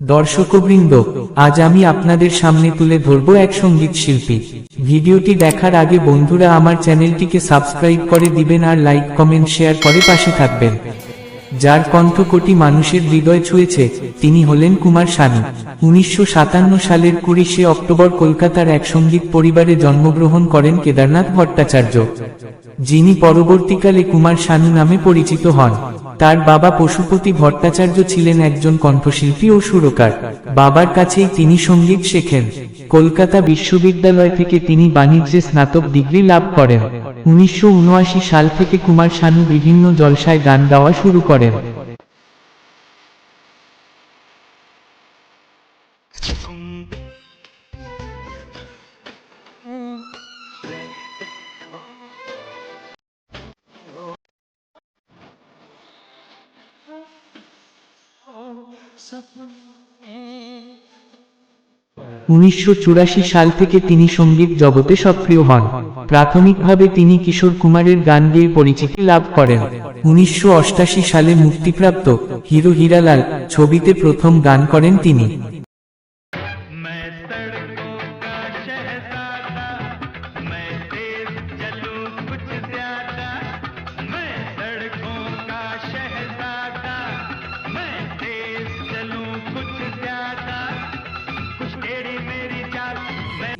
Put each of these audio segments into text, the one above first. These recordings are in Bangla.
দর্শকবৃন্দ, আজ আমি আপনাদের সামনে তুলে ধরব এক সংগীত শিল্পী। ভিডিওটি দেখার আগে বন্ধুরা আমার চ্যানেলটিকে সাবস্ক্রাইব করে দিবেন আর লাইক, কমেন্ট, শেয়ার করে পাশে থাকবেন। যার কণ্ঠ কোটি মানুষের হৃদয় ছুঁয়েছে, তিনি হলেন কুমার শানু। উনিশশো সাতান্ন সালের কুড়িশে অক্টোবর কলকাতার এক সংগীত পরিবারে জন্মগ্রহণ করেন কেদারনাথ ভট্টাচার্য। যিনি পরবর্তীকালে কুমার শানু নামে পরিচিত হন। তার বাবা পশুপতি ভট্টাচার্য ছিলেন একজন কণ্ঠশিল্পী ও সুরকার। বাবার কাছেই তিনি সংগীত শেখেন। কলকাতা বিশ্ববিদ্যালয় থেকে তিনি বাণিজ্যে স্নাতক ডিগ্রি লাভ করেন। উনিশশো উনআশি সাল থেকে কুমার শানু বিভিন্ন জলসায় গান গাওয়া শুরু করেন। উনিশশো চুরাশি সাল থেকে তিনি সংগীত জগতে সক্রিয় হন। প্রাথমিকভাবে তিনি কিশোর কুমারের গান গেয়ে পরিচিতি লাভ করেন। উনিশশো সালে মুক্তিপ্রাপ্ত হিরো হিরালাল ছবিতে প্রথম গান করেন তিনি।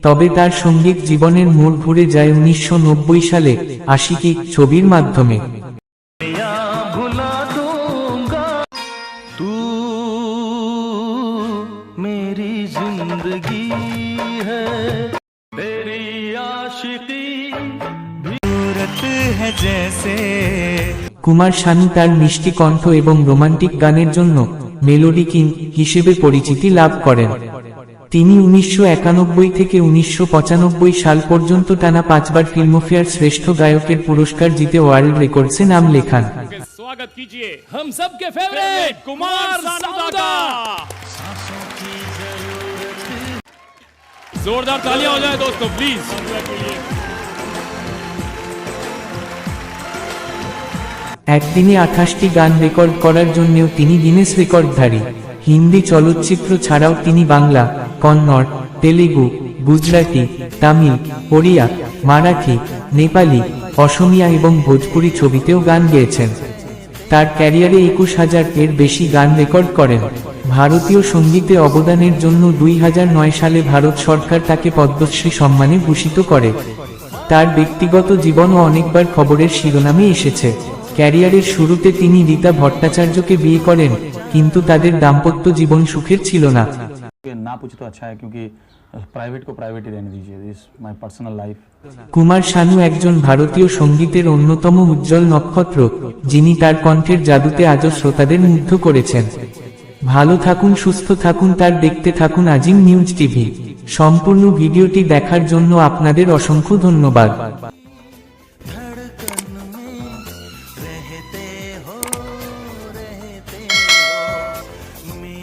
তবে তার সংগীত জীবনের মূল ঘুরে যায় উনিশশো নব্বই সালে আশিকি ছবির মাধ্যমে। কুমার শানু তার মিষ্টি কণ্ঠ এবং রোমান্টিক গানের জন্য মেলোডি কিং হিসেবে পরিচিতি লাভ করেন। তিনি উনিশশো থেকে উনিশশো সাল পর্যন্ত টানা পাঁচবার ফিল্মফেয়ার শ্রেষ্ঠ গায়কের পুরস্কার জিতে ওয়ার্ল্ড রেকর্ডসে নাম লেখান स्वागत कीजिए हम सबके फेवरेट कुमार सानुदा का जोरदार तालियां हो जाए दोस्तों प्लीज একদিনে আঠাশটি গান রেকর্ড করার জন্যও তিনি গিনেস রেকর্ডধারী হিন্দি চলচ্চিত্র ছাড়াও তিনি বাংলা কন্নড়, তেলেগু, গুজরাটি, তামিল ওড়িয়া মারাঠি, নেপালি, অসমিয়া এবং ভোজপুরি ছবিতেও গান গেয়েছেন। তার ক্যারিয়ারে একুশ হাজার এর বেশি গান রেকর্ড করেন। ভারতীয় সঙ্গীতে অবদানের জন্য দুই সালে ভারত সরকার তাকে পদ্মশ্রী সম্মানে ভূষিত করে। তার ব্যক্তিগত জীবনও অনেকবার খবরের শিরোনামে এসেছে। ক্যারিয়ারের শুরুতে তিনি রীতা ভট্টাচার্যকে বিয়ে করেন, কিন্তু তাদের দাম্পত্য জীবন সুখের ছিল না। कि ना पूछे तो अच्छा है क्योंकि प्राइवेट को प्राइवेट ही रहने दीजिए this my personal life Kumar Sanu একজন ভারতীয় সঙ্গীতের অন্যতম উজ্জ্বল নক্ষত্র যিনি তার কণ্ঠের জাদুতে আজও শ্রোতাদের মুগ্ধ করেছেন ভালো থাকুন সুস্থ থাকুন তার দেখতে থাকুন আজিম নিউজ টিভি সম্পূর্ণ ভিডিওটি দেখার জন্য আপনাদের অসংখ্য ধন্যবাদ